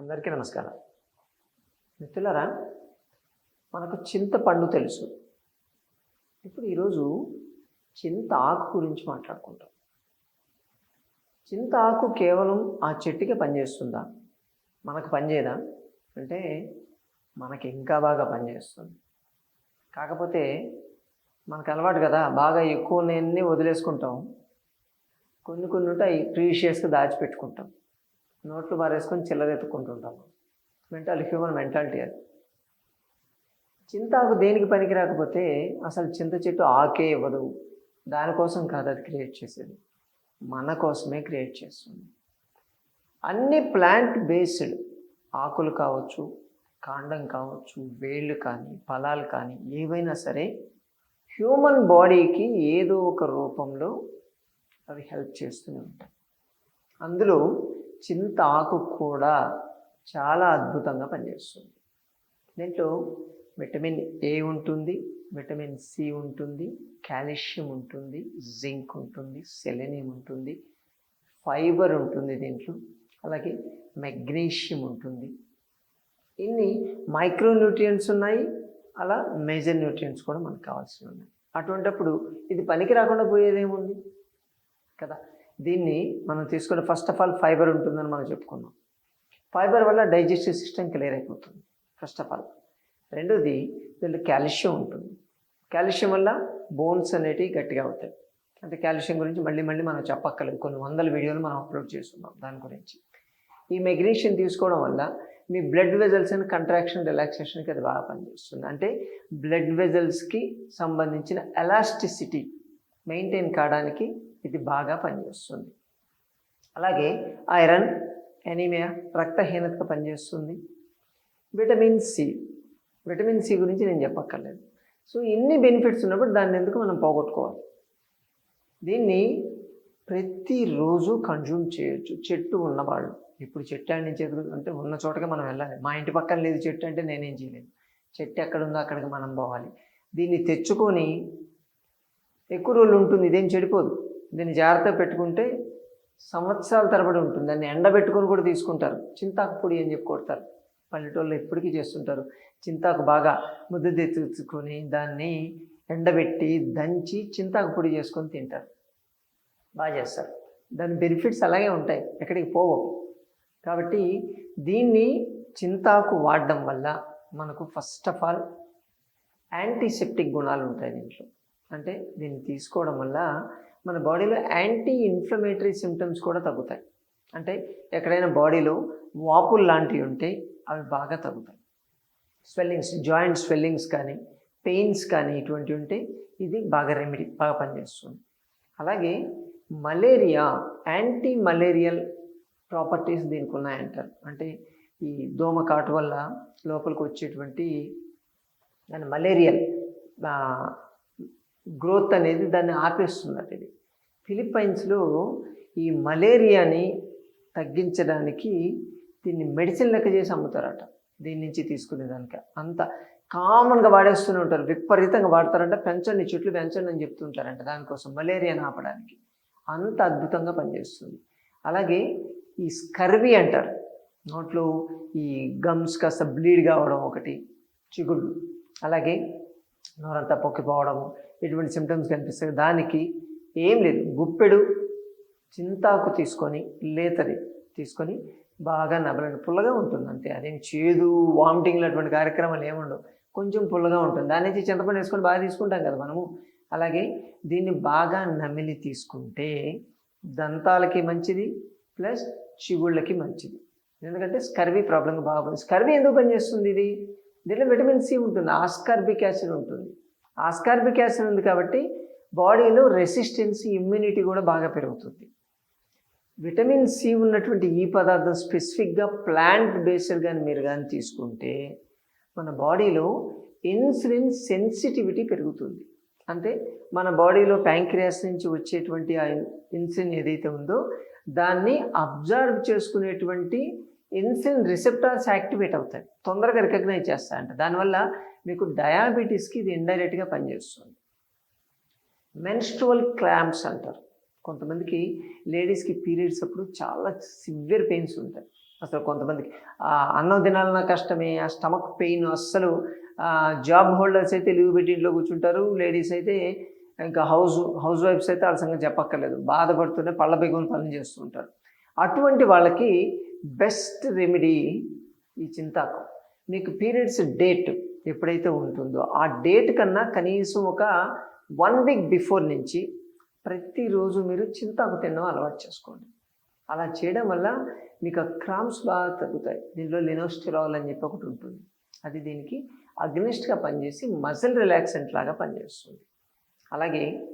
అందరికీ నమస్కారం. మిత్రులారా మనకు చింతపండు తెలుసు. ఇప్పుడు ఈరోజు చింత ఆకు గురించి మాట్లాడుకుంటాం. చింత ఆకు కేవలం ఆ చెట్టుకే పనిచేస్తుందా? మనకు పనిచేయదా? అంటే మనకి ఇంకా బాగా పనిచేస్తుంది. కాకపోతే మనకు అలవాటు కదా బాగా ఎక్కువ నేన్ని వదిలేసుకుంటాం. కొన్ని కొన్ని ఉంటాయి ప్రీషియస్గా దాచిపెట్టుకుంటాం. నోట్లు మారేసుకొని చిల్లరెత్తుకుంటుంటాం. మెంటల్ హ్యూమన్ మెంటాలిటీ అది. చింతాకు దేనికి పనికి రాకపోతే అసలు చింత చెట్టు ఆకే ఇవ్వదు. దానికోసం కాదు అది క్రియేట్ చేసేది. మన కోసమే క్రియేట్ చేస్తుంది. అన్ని ప్లాంట్ బేస్డ్ ఆకులు కావచ్చు కాండం కావచ్చు వేళ్ళు కానీ ఫలాలు కానీ ఏవైనా సరే హ్యూమన్ బాడీకి ఏదో ఒక రూపంలో అవి హెల్ప్ చేస్తూనే ఉంటాయి. అందులో చింత ఆకు కూడా చాలా అద్భుతంగా పనిచేస్తుంది. దీంట్లో విటమిన్ ఏ ఉంటుంది విటమిన్ సి ఉంటుంది కాల్షియం ఉంటుంది జింక్ ఉంటుంది సెలెనియం ఉంటుంది ఫైబర్ ఉంటుంది దీంట్లో అలాగే మెగ్నీషియం ఉంటుంది. ఇన్ని మైక్రో న్యూట్రియంట్స్ ఉన్నాయి అలా మేజర్ న్యూట్రియంట్స్ కూడా మనకు కావాల్సి ఉన్నాయి. అటువంటప్పుడు ఇది పనికి రాకుండా పోయేదేముంది? కదా దీన్ని మనం తీసుకుంటే ఫస్ట్ ఆఫ్ ఆల్ ఫైబర్ ఉంటుందని మనం చెప్పుకున్నాం. ఫైబర్ వల్ల డైజెస్టివ్ సిస్టమ్ క్లియర్ అయిపోతుంది ఫస్ట్ ఆఫ్ ఆల్ రెండోది దీంట్లో కాల్షియం ఉంటుంది. కాల్షియం వల్ల బోన్స్ అనేటివి గట్టిగా అవుతాయి. అంటే కాల్షియం గురించి మళ్ళీ మళ్ళీ మనం చెప్పక్కర్లేదు. కొన్ని వందల వీడియోలు మనం అప్లోడ్ చేస్తున్నాం దాని గురించి. ఈ మెగ్నీషియం తీసుకోవడం వల్ల మీ బ్లడ్ వెజల్స్ అని కంట్రాక్షన్ రిలాక్సేషన్కి అది బాగా పనిచేస్తుంది. అంటే బ్లడ్ వెజల్స్కి సంబంధించిన ఎలాస్టిసిటీ మెయింటైన్ కావడానికి ఇది బాగా పనిచేస్తుంది. అలాగే ఐరన్ ఎనీమియా రక్తహీనతగా పనిచేస్తుంది. విటమిన్ సి విటమిన్ సి గురించి నేను చెప్పక్కర్లేదు. సో ఇన్ని బెనిఫిట్స్ ఉన్నప్పుడు దాన్ని ఎందుకు మనం పోగొట్టుకోవాలి? దీన్ని ప్రతిరోజు కన్జ్యూమ్ చేయొచ్చు. చెట్టు ఉన్నవాళ్ళు. ఇప్పుడు చెట్టు ఆడి నుంచి ఎదురు అంటే ఉన్న చోటకి మనం వెళ్ళాలి. మా ఇంటి పక్కన లేదు చెట్టు అంటే నేనేం చేయలేను చెట్టు ఎక్కడ ఉందో అక్కడికి మనం పోవాలి. దీన్ని తెచ్చుకొని ఎక్కువ రోజులు ఉంటుంది ఇదేం చెడిపోదు. దీన్ని జాగ్రత్తగా పెట్టుకుంటే సంవత్సరాల తరబడి ఉంటుంది. దాన్ని ఎండబెట్టుకొని కూడా తీసుకుంటారు. చింతాకు పొడి అని చెప్పి కొడతారు. పల్లెటూళ్ళు ఎప్పటికీ చేస్తుంటారు. చింతాకు బాగా ముద్ద తెచ్చుకొని దాన్ని ఎండబెట్టి దంచి చింతాకు పొడి చేసుకొని తింటారు. బాగా చేస్తారు. దాని బెనిఫిట్స్ అలాగే ఉంటాయి. ఎక్కడికి పోవు. కాబట్టి దీన్ని చింతాకు వాడడం వల్ల మనకు ఫస్ట్ ఆఫ్ ఆల్ యాంటీసెప్టిక్ గుణాలు ఉంటాయి దీంట్లో. అంటే దీన్ని తీసుకోవడం వల్ల మన బాడీలో యాంటీ ఇన్ఫ్లమేటరీ సిమ్టమ్స్ కూడా తగ్గుతాయి. అంటే ఎక్కడైనా బాడీలో వాపులు లాంటివి ఉంటే అవి బాగా తగ్గుతాయి. స్వెల్లింగ్స్ జాయింట్ స్వెల్లింగ్స్ కానీ పెయిన్స్ కానీ ఇటువంటివి ఉంటే ఇది బాగా రెమెడీ బాగా పనిచేస్తుంది. అలాగే మలేరియా యాంటీ మలేరియల్ ప్రాపర్టీస్ దీనికి ఉన్నాయంటారు. అంటే ఈ దోమ కాటు వల్ల లోపలికి వచ్చేటువంటి దాని మలేరియల్ గ్రోత్ అనేది దాన్ని ఆపేస్తున్నట్టు ఇది. ఫిలిప్పైన్స్లో ఈ మలేరియాని తగ్గించడానికి దీన్ని మెడిసిన్ లెక్క చేసి అమ్ముతారట. దీని నుంచి తీసుకునేదానికి అంత కామన్గా వాడేస్తూనే ఉంటారు. విపరీతంగా వాడతారంట. పెంచండి చెట్లు పెంచండి అని చెప్తుంటారంట దానికోసం మలేరియాని ఆపడానికి. అంత అద్భుతంగా పనిచేస్తుంది. అలాగే ఈ స్కర్వీ అంటారు. నోట్లో ఈ గమ్స్ కాస్త బ్లీడ్ కావడం ఒకటి చిగుళ్ళు. అలాగే నోరంతా పొక్కిపోవడము ఇటువంటి సిమ్టమ్స్ కనిపిస్తాయి. దానికి ఏం లేదు. గుప్పెడు చింతాకు తీసుకొని లేతది తీసుకొని బాగా నబలండి. పుల్లగా ఉంటుంది అంతే. అదేం చేదు వామిటింగ్లు అటువంటి కార్యక్రమాలు ఏముండవు కొంచెం పుల్లగా ఉంటుంది. దాని నుంచి చింతపండు వేసుకొని బాగా తీసుకుంటాం కదా మనము. అలాగే దీన్ని బాగా నమిలి తీసుకుంటే దంతాలకి మంచిది ప్లస్ చిగుళ్ళకి మంచిది. ఎందుకంటే స్కర్వీ ప్రాబ్లం బాగా స్కర్వీ ఎందుకు పనిచేస్తుంది ఇది? దీంట్లో విటమిన్ సి ఉంటుంది ఆస్కార్బిక్ యాసిడ్ ఉంటుంది. ఆస్కార్బిక్ యాసిడ్ ఉంది కాబట్టి బాడీలో రెసిస్టెన్స్ ఇమ్యూనిటీ కూడా బాగా పెరుగుతుంది. విటమిన్ సి ఉన్నటువంటి ఈ పదార్థం స్పెసిఫిక్గా ప్లాంట్ బేస్డ్ కానీ మీరు కానీ తీసుకుంటే మన బాడీలో ఇన్సులిన్ సెన్సిటివిటీ పెరుగుతుంది. అంటే మన బాడీలో ప్యాంక్రియాస్ నుంచి వచ్చేటువంటి ఆ ఇన్సులిన్ ఏదైతే ఉందో దాన్ని అబ్జర్వ్ చేసుకునేటువంటి ఇన్సులిన్ రిసెప్టార్స్ యాక్టివేట్ అవుతాయి. తొందరగా రికగ్నైజ్ చేస్తాయంట దానివల్ల మీకు డయాబెటీస్కి ఇది ఇండైరెక్ట్గా పనిచేస్తుంది. మెన్స్ట్రువల్ క్లాంప్స్ అంటారు. కొంతమందికి లేడీస్కి పీరియడ్స్ అప్పుడు చాలా సివియర్ పెయిన్స్ ఉంటాయి. అసలు కొంతమందికి అన్నం తినాలన్న కష్టమే ఆ స్టమక్ పెయిన్ అస్సలు జాబ్ హోల్డర్స్ అయితే లీవ్ పెట్టి ఇంట్లో కూర్చుంటారు. లేడీస్ అయితే ఇంకా హౌస్ హౌస్ వైఫ్స్ అయితే వాళ్ళ సంగతి చెప్పక్కర్లేదు. బాధపడుతూనే పళ్ళ బిగుని పనులు చేస్తూ ఉంటారు. అటువంటి వాళ్ళకి బెస్ట్ రెమెడీ ఈ చింతాకు. మీకు పీరియడ్స్ డేట్ ఎప్పుడైతే ఉంటుందో ఆ డేట్ కన్నా కనీసం ఒక వన్ వీక్ బిఫోర్ నుంచి ప్రతిరోజు మీరు చింతాకు తినడం అలవాటు చేసుకోండి. అలా చేయడం వల్ల మీకు ఆ క్రామ్స్ బాగా తగ్గుతాయి. దీనిలో లినోస్టిరాల్ అని చెప్పి ఒకటి ఉంటుంది. అది దీనికి అగ్నిస్ట్గా పనిచేసి మజిల్ రిలాక్సెంట్ లాగా పనిచేస్తుంది. అలాగే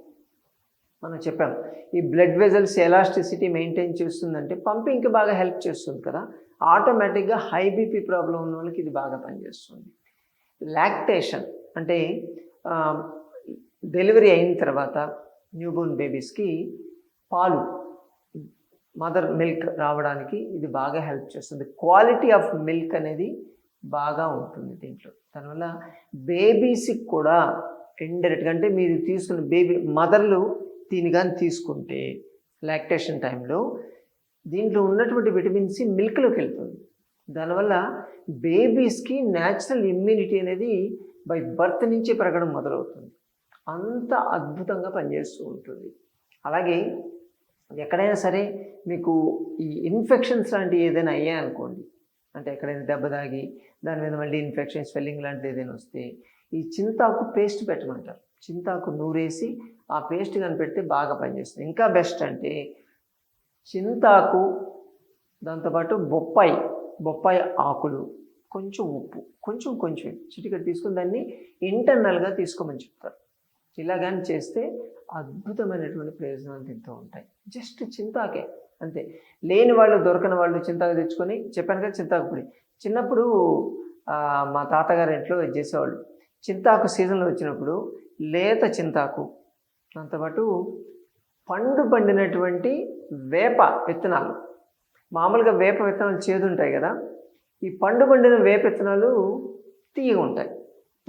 మనం చెప్పాం. ఈ బ్లడ్ వెజల్స్ ఎలాస్టిసిటీ మెయింటైన్ చేస్తుందంటే పంపింగ్కి బాగా హెల్ప్ చేస్తుంది కదా. ఆటోమేటిక్గా హై బీపీ ప్రాబ్లం ఉన్న వాళ్ళకి ఇది బాగా పనిచేస్తుంది. లాక్టేషన్ అంటే డెలివరీ అయిన తర్వాత న్యూబోర్న్ బేబీస్కి పాలు మదర్ మిల్క్ రావడానికి ఇది బాగా హెల్ప్ చేస్తుంది. క్వాలిటీ ఆఫ్ మిల్క్ అనేది బాగా ఉంటుంది దీంట్లో. దానివల్ల బేబీస్కి కూడా ఇండైరెక్ట్గా అంటే మీరు తీసుకున్న బేబీ మదర్లు దీన్ని కానీ తీసుకుంటే లాక్టేషన్ టైంలో దీంట్లో ఉన్నటువంటి విటమిన్ సి మిల్క్లోకి వెళ్తుంది. దానివల్ల బేబీస్కి న్యాచురల్ ఇమ్యూనిటీ అనేది బై బర్త్ నుంచి పెరగడం మొదలవుతుంది. అంత అద్భుతంగా పనిచేస్తూ ఉంటుంది. అలాగే ఎక్కడైనా సరే మీకు ఈ ఇన్ఫెక్షన్స్ లాంటివి ఏదైనా అయ్యాయనుకోండి అంటే ఎక్కడైనా దెబ్బ తాగి దాని మీద మళ్ళీ ఇన్ఫెక్షన్ స్వెల్లింగ్ లాంటిది ఏదైనా వస్తే ఈ చింతాకు పేస్ట్ పెట్టమంటారు. చింతాకు నూరేసి ఆ పేస్ట్ కనిపెడితే బాగా పనిచేస్తుంది. ఇంకా బెస్ట్ అంటే చింతాకు దాంతోపాటు బొప్పాయి బొప్పాయి ఆకులు కొంచెం ఉప్పు కొంచెం కొంచెం చిటికెట్ తీసుకుని దాన్ని ఇంటర్నల్గా తీసుకోమని చెప్తారు. ఇలా కానీ చేస్తే అద్భుతమైనటువంటి ప్రయోజనాలు తింటూ ఉంటాయి. జస్ట్ చింతాకే అంతే. లేని వాళ్ళు దొరకని వాళ్ళు చింతాకు తెచ్చుకొని చెప్పాను కదా చింతాకు పొడి. చిన్నప్పుడు మా తాతగారి ఇంట్లో ఇది చేసేవాళ్ళు. చింతాకు సీజన్లో వచ్చినప్పుడు లేత చింతాకు దాంతోపాటు పండు పండినటువంటి వేప విత్తనాలు. మామూలుగా వేప విత్తనాలు చేదు ఉంటాయి కదా ఈ పండు పండిన వేప విత్తనాలు తీయగా ఉంటాయి.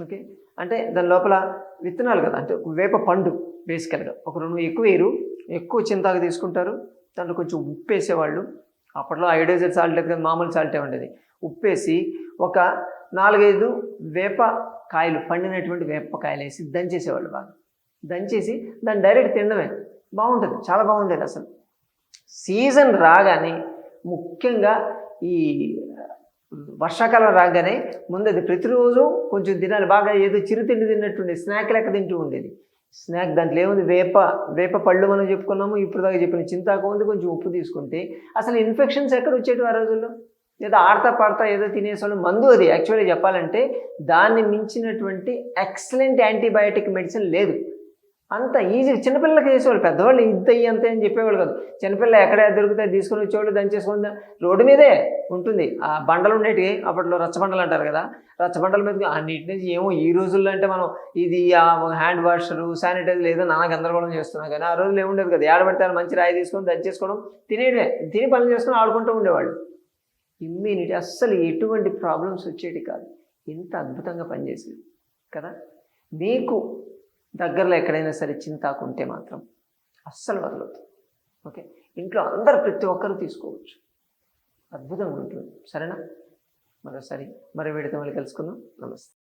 ఓకే? అంటే దాని లోపల విత్తనాలు కదా అంటే వేప పండు బేసికల్గా. ఒక రెండు ఎక్కువ వేరు ఎక్కువ చింతాకు తీసుకుంటారు దాంట్లో కొంచెం ఉప్పు వేసేవాళ్ళు. అప్పట్లో ఐడోజర్ సాల్ట్ లేదు కదా మామూలు సాల్టే ఉండేది. ఉప్పేసి ఒక నాలుగైదు వేప కాయలు పండినటువంటి వేపకాయలు వేసి దంచేసేవాళ్ళు బాగా. దంచేసి దాన్ని డైరెక్ట్ తినడమే. బాగుంటుంది. చాలా బాగుండేది అసలు. సీజన్ రాగానే ముఖ్యంగా ఈ వర్షాకాలం రాగానే ముందు అది ప్రతిరోజు కొంచెం తినాలి. బాగా ఏదో చిరుతిండి తిన్నట్టుండే. స్నాక్ లెక్క తింటూ ఉండేది. స్నాక్ దాంట్లో ఏముంది? వేప వేప పళ్ళు మనం చెప్పుకున్నాము. ఇప్పుడు దాకా చెప్పిన చింతాకు ఉంది. కొంచెం ఉప్పు తీసుకుంటే అసలు ఇన్ఫెక్షన్స్ ఎక్కడ వచ్చేటి ఆ రోజుల్లో? ఏదో ఆడతా పాడతా ఏదో తినేసాడు మందు అది. యాక్చువల్లీ చెప్పాలంటే దాన్ని మించినటువంటి ఎక్సలెంట్ యాంటీబయాటిక్ మెడిసిన్ లేదు. అంత ఈజీ. చిన్నపిల్లలకి చేసేవాళ్ళు పెద్దవాళ్ళు ఇంత ఇయ్యి అంతే అని చెప్పేవాళ్ళు కాదు. చిన్నపిల్ల ఎక్కడ దొరికితే తీసుకుని వచ్చేవాళ్ళు దంచేసుకుని రోడ్డు మీదే ఉంటుంది. ఆ బండలు ఉండేటివి అప్పట్లో రచ్చబండలు అంటారు కదా. రచ్చబండల మీద అన్నిటి నుంచి ఏమో ఈ రోజుల్లో అంటే మనం ఇది ఆ హ్యాండ్ వాషరు శానిటైజర్ లేదా నానా గందరగోళం చేస్తున్నాం కానీ ఆ రోజులు ఏముండేది కదా. ఏడబడితే మంచి రాయి తీసుకొని దంచేసుకోవడం తినేయడమే తిని పనులు చేసుకొని ఆడుకుంటూ ఉండేవాళ్ళు. ఇమ్యూనిటీ అస్సలు ఎటువంటి ప్రాబ్లమ్స్ వచ్చేటి కాదు. ఇంత అద్భుతంగా పనిచేసేది కదా. మీకు దగ్గరలో ఎక్కడైనా సరే చింతాకు ఉంటే మాత్రం అస్సలు వదలదు ఓకే? ఇంట్లో అందరు ప్రతి ఒక్కరు తీసుకోవచ్చు. అద్భుతంగా ఉంటుంది. సరేనా? మరోసారి మరో వీడితో మళ్ళీ కలుసుకుందాం. నమస్తే.